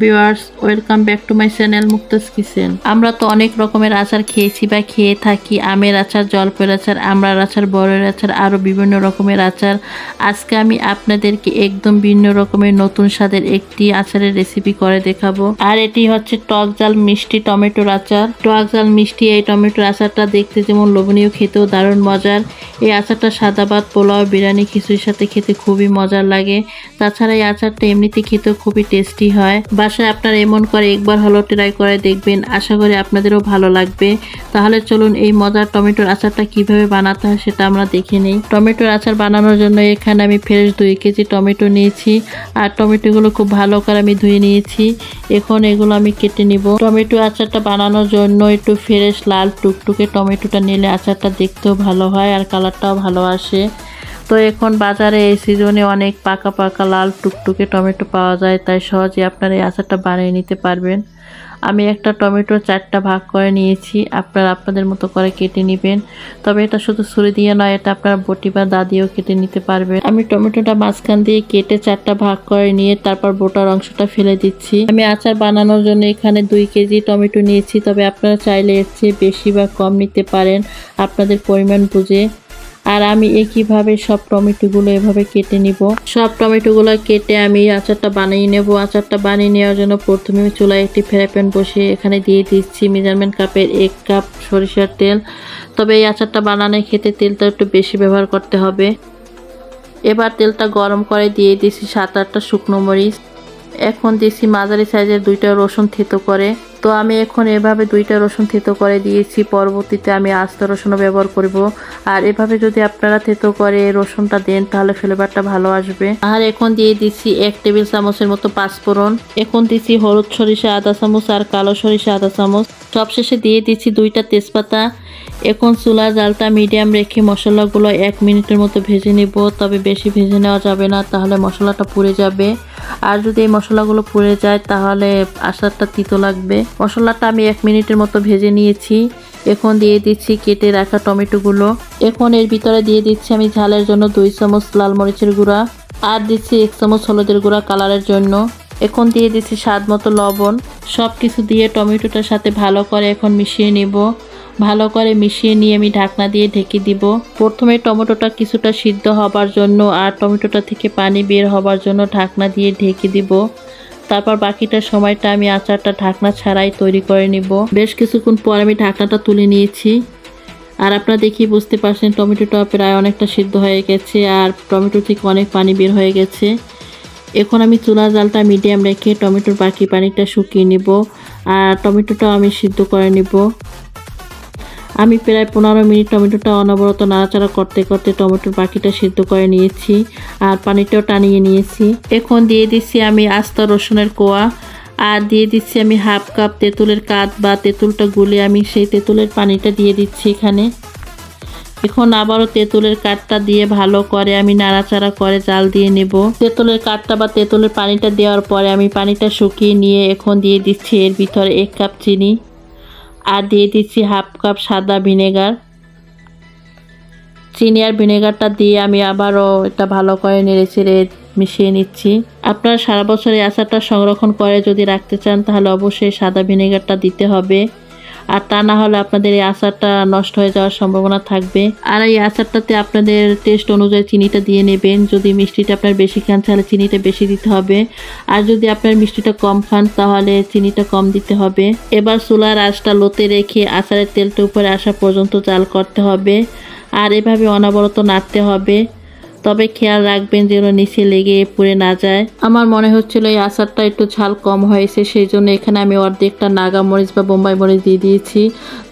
Viewers welcome back to my channel Mukta's kitchen আমরা তো অনেক রকমের আচার খেয়েছি বা খেয়ে থাকি, আমের আচার, জলপের আচার আমড়ার আচার বড়ের আচার আরও বিভিন্ন রকমের আচার। আজকে আমি আপনাদেরকে একদম ভিন্ন রকমের নতুন স্বাদের একটি আচারের রেসিপি করে দেখাবো। আর এটি হচ্ছে টক জাল মিষ্টি টমেটোর আচার। টক জাল মিষ্টি এই টমেটোর আচারটা দেখতে যেমন লোভনীয়, খেতেও দারুণ মজার। এই আচারটা সাদা ভাত, পোলাও, বিরিয়ানি খিচুড়ির সাথে খেতে খুবই মজার লাগে। তাছাড়া এই আচারটা এমনিতে খেতেও খুবই টেস্টি হয়। বাসায় আপনারা এমন করে একবার হলো ট্রাই করে দেখবেন। আশা করি আপনাদেরও ভালো লাগবে। তাহলে চলুন এই মজার টমেটোর আচারটা কীভাবে বানাতে হয় সেটা আমরা দেখে নিই। টমেটোর আচার বানানোর জন্য এখানে আমি ফ্রেশ দুই কেজি টমেটো নিয়েছি আর টমেটোগুলো খুব ভালো করে আমি ধুয়ে নিয়েছি। এখন এগুলো আমি কেটে নিব। টমেটো আচারটা বানানোর জন্য একটু ফ্রেশ লাল, টুকটুকে টমেটোটা নিলে আচারটা দেখতেও ভালো হয় আর কালারটাও ভালো আসে। তো এখন বাজারে এই সিজনে অনেক পাকা পাকা লাল টুকটুকে টমেটো পাওয়া যায়, তাই সহজে আপনারা এই আচারটা বানিয়ে নিতে পারবেন। আমি একটা টমেটো চারটা ভাগ করে নিয়েছি, আপনারা আপনাদের মতো করে কেটে নেবেন। তবে এটা শুধু ছুরি দিয়ে নয়, এটা আপনারা বটি বা দা দিয়েও কেটে নিতে পারবেন। আমি টমেটোটা মাঝখান দিয়ে কেটে চারটা ভাগ করে নিয়ে তারপর বোটার অংশটা ফেলে দিচ্ছি। আমি আচার বানানোর জন্য এখানে দুই কেজি টমেটো নিয়েছি, তবে আপনারা চাইলে এর চেয়ে বেশি বা কম নিতে পারেন। আপনাদের পরিমাণ বুঝে আর আমি একইভাবে সব টমেটোগুলো এভাবে কেটে নিব। সব টমেটোগুলো কেটে আমি আচারটা বানিয়ে নেব। আচারটা বানিয়ে নেওয়ার জন্য প্রথমে চুলায় একটি ফ্রাই প্যান বসিয়ে এখানে দিয়ে দিচ্ছি মেজারমেন্ট কাপের এক কাপ সরিষার তেল। তবে এই আচারটা বানানো খেতে তেলটা একটু বেশি ব্যবহার করতে হবে। এবার তেলটা গরম করে দিয়ে দিচ্ছি সাত আটটা শুকনো মরিচ। এখন দিচ্ছি মাঝারি সাইজের দুইটা রসুন থেতো করে। তো আমি এখন এভাবে দুইটা রসুন থেতো করে দিয়েছি। পরবর্তীতে আমি আস্ত রসুনও ব্যবহার করব। আর এভাবে যদি আপনারা থেতো করে রসুনটা দেন, তাহলে ফ্লেভারটা ভালো আসবে। আর এখন দিয়ে দিচ্ছি এক টেবিল চামচের মতো পাঁচফোড়ন। এখন দিচ্ছি হলুদ সরিষা আধা চামচ আর কালো সরিষা আধা চামচ। সবশেষে দিয়ে দিচ্ছি দুইটা তেজপাতা। এখন চুলা জালটা মিডিয়াম রেখে মশলাগুলো এক মিনিটের মতো ভেজে নিব। তবে বেশি ভেজে নেওয়া যাবে না, তাহলে মশলাটা পুড়ে যাবে। আর যদি এই মশলাগুলো পুড়ে যায়, তাহলে আচারটা তিতো লাগবে। মশলাটা আমি এক মিনিটের মতো ভেজে নিয়েছি। এখন দিয়ে দিচ্ছি কেটে রাখা টমেটোগুলো। এখন এর ভিতরে দিয়ে দিচ্ছি আমি ঝালের জন্য দুই চামচ লাল মরিচের গুঁড়া আর দিচ্ছি এক চামচ হলুদের গুঁড়া কালারের জন্য। এখন দিয়ে দিচ্ছি স্বাদ মতো লবণ। সব কিছু দিয়ে টমেটোটার সাথে ভালো করে এখন মিশিয়ে নিব। ভালো করে মিশিয়ে নিয়ে আমি ঢাকনা দিয়ে ঢেকে দিব। প্রথমে টমেটোটা কিছুটা সিদ্ধ হবার জন্য আর টমেটোটা থেকে পানি বের হবার জন্য ঢাকনা দিয়ে ঢেকে দিব। তারপর বাকিটা সময়টা আমি আচারটা ঢাকনা ছাড়াই তৈরি করে নিব। বেশ কিছুক্ষণ পর আমি ঢাকনাটা তুলে নিয়েছি। আর আপনারা দেখি বুঝতে পারছেন, টমেটোটা প্রায় অনেকটা সিদ্ধ হয়ে গেছে আর টমেটো থেকে অনেক পানি বের হয়ে গেছে। এখন আমি চুলা জালটা মিডিয়াম রেখে টমেটোর বাকি পানিটা শুকিয়ে নিব আর টমেটোটাও আমি সিদ্ধ করে নিব। আমি প্রায় পনেরো মিনিট টমেটোটা অনবরত নাড়াচাড়া করতে করতে টমেটোর বাকিটা সিদ্ধ করে নিয়েছি আর পানিটাও টানিয়ে নিয়েছি। এখন দিয়ে দিচ্ছি আমি আস্ত রসুনের কোয়া আর দিয়ে দিচ্ছি আমি হাফ কাপ তেঁতুলের কাঠ বা তেঁতুলটা গুলে আমি সেই তেঁতুলের পানিটা দিয়ে দিচ্ছি এখানে। এখন আবারও তেঁতুলের কাঠটা দিয়ে ভালো করে আমি নাড়াচাড়া করে জাল দিয়ে নেব। তেঁতুলের কাঠটা বা তেঁতুলের পানিটা দেওয়ার পরে আমি পানিটা শুকিয়ে নিয়ে এখন দিয়ে দিচ্ছি এর ভিতরে এক কাপ চিনি। আর দিয়ে দিচ্ছি হাফ কাপ সাদা ভিনেগার। চিনি আর ভিনেগারটা দিয়ে আমি আবারও এটা ভালো করে নেড়ে চেড়ে মিশিয়ে নিচ্ছি। আপনারা সারা বছর এই আচারটা সংরক্ষণ করে যদি রাখতে চান, তাহলে অবশ্যই সাদা ভিনেগারটা দিতে হবে। আর তা না হলে আপনাদের এই আচারটা নষ্ট হয়ে যাওয়ার সম্ভাবনা থাকবে। আর এই আচারটাতে আপনাদের টেস্ট অনুযায়ী চিনিটা দিয়ে নেবেন। যদি মিষ্টিটা আপনার বেশি খান, তাহলে চিনিটা বেশি দিতে হবে। আর যদি আপনার মিষ্টিটা কম খান, তাহলে চিনিটা কম দিতে হবে। এবার চুলার আঁচটা লোতে রেখে আচারের তেলটা উপরে আসা পর্যন্ত জাল করতে হবে। আর এভাবে অনাবরত নাড়তে হবে। তবে খেয়াল রাখবেন যেন নিচে লেগে পুড়ে না যায়। আমার মনে হচ্ছিল এই আচারটা একটু ঝাল কম হয়েছে, সেই জন্য এখানে আমি অর্ধেকটা নাগা মরিচ বা বোম্বাই মরিচ দিয়ে দিয়েছি।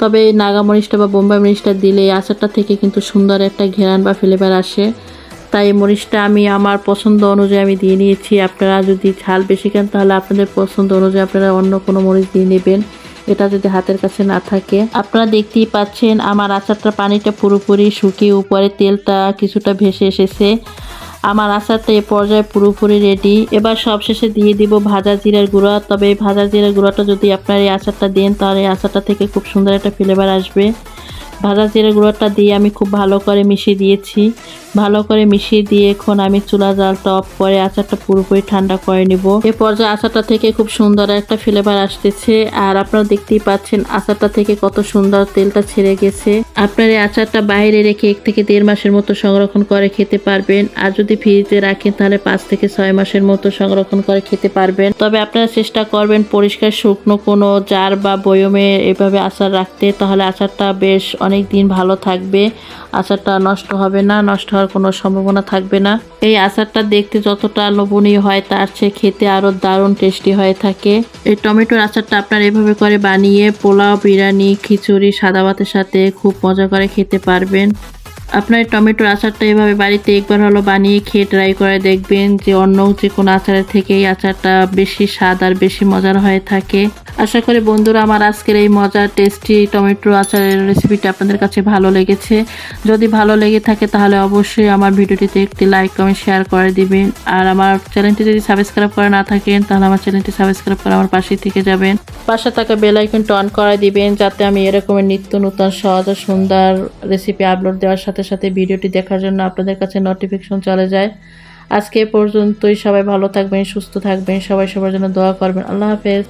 তবে এই নাগা মরিচটা বা বোম্বাই মরিচটা দিলে এই আচারটা থেকে কিন্তু সুন্দর একটা ঘেরান বা ফ্লেভার আসে। তাই এই মরিচটা আমি আমার পছন্দ অনুযায়ী আমি দিয়ে নিয়েছি। আপনারা যদি ঝাল বেশি খান তাহলে আপনাদের পছন্দ অনুযায়ী আপনারা অন্য কোনো মরিচ দিয়ে নেবেন। এটা যদি হাতের কাছে না থাকে। আপনারা দেখতেই পাচ্ছেন, আমার আচারটা পানিটা পুরোপুরি শুকিয়ে উপরে তেলটা কিছুটা ভেসে এসেছে। আমার আচারটা এ পর্যায়ে পুরোপুরি রেডি এবার সবশেষে দিয়ে দিব ভাজা জিরার গুঁড়া। তবে ভাজা জিরার গুঁড়াটা যদি আপনার এই আচারটা দেন, তাহলে এই আচারটা থেকে খুব সুন্দর একটা ফ্লেভার আসবে। ভাজা জিরে গুঁড়োটা দিয়ে আমি খুব ভালো করে মিশিয়ে দিয়েছি। ভালো করে মিশিয়ে দিয়ে এখন আমি চুলা জালটা অফ করে আচারটা পুরোপুরি ঠান্ডা করে নিব। এ পর্যায়ে আচারটা থেকে খুব সুন্দর একটা ফ্লেভার আসতেছে। আর আপনারা দেখতেই পাচ্ছেন আচারটা থেকে কত সুন্দর তেলটা ছেড়ে গেছে। আপনার এই আচারটা বাইরে রেখে এক থেকে দেড় মাসের মতো সংরক্ষণ করে খেতে পারবেন। আর যদি ফ্রিজে রাখেন তাহলে পাঁচ থেকে ছয় মাসের মতো সংরক্ষণ করে খেতে পারবেন। তবে আপনারা চেষ্টা করবেন পরিষ্কার শুকনো কোনো জার বা বয়মে এভাবে আচার রাখতে। তাহলে আচারটা বেশ অনেক দিন ভালো থাকবে, আচারটা নষ্ট হবে না, নষ্ট হওয়ার কোনো সম্ভাবনা থাকবে না। এই আচারটা দেখতে যতটা লোভনীয় হয়, তার চেয়ে খেতে আরও দারুণ টেস্টি হয়ে থাকে। এই টমেটোর আচারটা আপনার এভাবে করে বানিয়ে পোলাও, বিরিয়ানি, খিচুড়ি, সাদা ভাতের সাথে খুব মজা করে খেতে পারবেন। আপনার টমেটোর আচারটা এভাবে বাড়িতে একবার হলো বানিয়ে খেয়ে ট্রাই করে দেখবেন যে অন্য যে কোনো আচারের থেকে এই আচারটা বেশি স্বাদ আর বেশি মজার হয়ে থাকে। আশা করি বন্ধুরা আমার আজকের এই মজার টেস্টি টমেটো আচারের রেসিপিটা আপনাদের কাছে ভালো লেগেছে। যদি ভালো লেগে থাকে তাহলে অবশ্যই আমার ভিডিওটিতে একটি লাইক কমেন্ট শেয়ার করে দিবেন। আর আমার চ্যানেলটি যদি সাবস্ক্রাইব করে না থাকেন, তাহলে আমার চ্যানেলটি সাবস্ক্রাইব করে আমার পাশে থেকে যাবেন। পাশে থাকা বেল আইকনটা অন করে দিবেন, যাতে আমি এরকমের নিত্য নতুন, সহজ ও সুন্দর রেসিপি আপলোড দেওয়ার সাথে সাথে সাথে ভিডিওটি দেখার জন্য আপনাদের কাছে নোটিফিকেশন চলে যায়। আজকে পর্যন্তই সবাই ভালো থাকবেন, সুস্থ থাকবেন, সবাই সবার জন্য দোয়া করবেন। আল্লাহ হাফেজ।